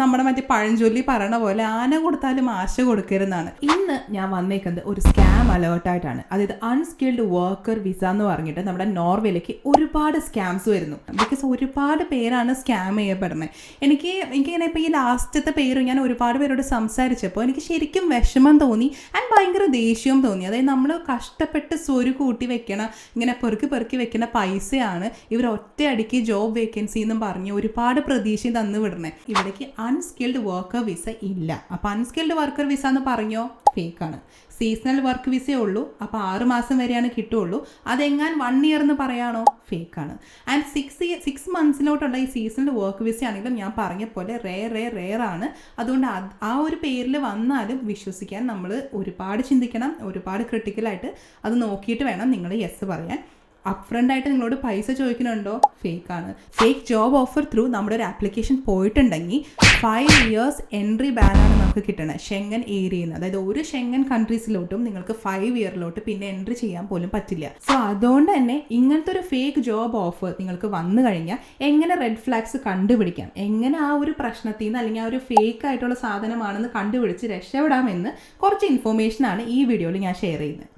നമ്മുടെ മറ്റേ പഴഞ്ചൊല്ലി പറയണ പോലെ ആന കൊടുത്താലും ആശ കൊടുക്കരുതെന്നാണ്. ഇന്ന് ഞാൻ വന്നേക്കുന്നത് ഒരു സ്കാം അലേർട്ടായിട്ടാണ് അതായത് അൺസ്കിൽഡ് വർക്കർ വിസ എന്ന് പറഞ്ഞിട്ട് നമ്മുടെ നോർവേയിലേക്ക് ഒരുപാട് സ്കാംസ് വരുന്നു. ബിക്കോസ് ഒരുപാട് പേരാണ് സ്കാം ചെയ്യപ്പെടുന്നത്. എനിക്ക് എനിക്കിങ്ങനെ ഇപ്പോൾ ഈ ലാസ്റ്റത്തെ പേര് ഞാൻ ഒരുപാട് പേരോട് സംസാരിച്ചപ്പോൾ എനിക്ക് ശരിക്കും വിഷമം തോന്നി ആൻഡ് ഭയങ്കര ദേഷ്യവും തോന്നി. അതായത് നമ്മൾ കഷ്ടപ്പെട്ട് സ്വരു കൂട്ടി വെക്കണ ഇങ്ങനെ പെറുക്കി പെറുക്കി വെക്കുന്ന പൈസയാണ് ഇവർ ഒറ്റയടിക്ക് ജോബ് വേക്കൻസി എന്നും പറഞ്ഞ് ഒരുപാട് പ്രതീക്ഷയും തന്നു വിടണേ ഇവിടേക്ക് അൺസ്കിൽഡ് വർക്കർ വിസ ഇല്ല. അപ്പൊ അൺസ്കിൽഡ് വർക്കർ വിസ എന്ന് പറഞ്ഞോ? ഫേക്കാണ് സീസണൽ വർക്ക് വിസയേ ഉള്ളൂ. അപ്പോൾ ആറ് മാസം വരെയാണ് കിട്ടുള്ളൂ അതെങ്ങാൻ വൺ ഇയർ എന്ന് പറയാണോ? ഫേക്കാണ് ആൻഡ് സിക്സ് ഇയർ സിക്സ് മന്ത്സിലോട്ടുള്ള ഈ സീസണൽ വർക്ക് വിസ ആണെങ്കിലും ഞാൻ പറഞ്ഞ പോലെ റെയർ റെയർ റെയർ ആണ്. അതുകൊണ്ട് അത് ആ ഒരു പേരിൽ വന്നാലും വിശ്വസിക്കാൻ നമ്മൾ ഒരുപാട് ചിന്തിക്കണം ഒരുപാട് ക്രിട്ടിക്കലായിട്ട് അത് നോക്കിയിട്ട് വേണം നിങ്ങൾ യെസ് പറയാൻ. അപ്രണ്ട് ആയിട്ട് നിങ്ങളോട് പൈസ ചോദിക്കുന്നുണ്ടോ? ഫേക്ക് ആണ് ഫേക്ക് ജോബ് ഓഫർ ത്രൂ നമ്മുടെ ഒരു ആപ്ലിക്കേഷൻ പോയിട്ടുണ്ടെങ്കിൽ ഫൈവ് ഇയേഴ്സ് എൻട്രി ബാനാണ് നമുക്ക് കിട്ടുന്നത് ഷെങ്ങൻ ഏരിയയിൽ നിന്ന് അതായത് ഒരു ഷെങ്ങൻ കൺട്രീസിലോട്ടും നിങ്ങൾക്ക് ഫൈവ് ഇയറിലോട്ട് പിന്നെ എൻട്രി ചെയ്യാൻ പോലും പറ്റില്ല. സോ അതുകൊണ്ട് തന്നെ ഇങ്ങനത്തെ ഒരു ഫേക്ക് ജോബ് ഓഫർ നിങ്ങൾക്ക് വന്നു കഴിഞ്ഞാൽ എങ്ങനെ റെഡ് ഫ്ലാഗ്സ് കണ്ടുപിടിക്കാം? എങ്ങനെ ആ ഒരു പ്രശ്നത്തിൽ നിന്ന് അല്ലെങ്കിൽ ആ ഒരു ഫേക്ക് ആയിട്ടുള്ള സാധനമാണെന്ന് കണ്ടുപിടിച്ച് രക്ഷപ്പെടാമെന്ന് കുറച്ച് ഇൻഫോർമേഷനാണ് ഈ വീഡിയോയിൽ ഞാൻ ഷെയർ ചെയ്യുന്നത്.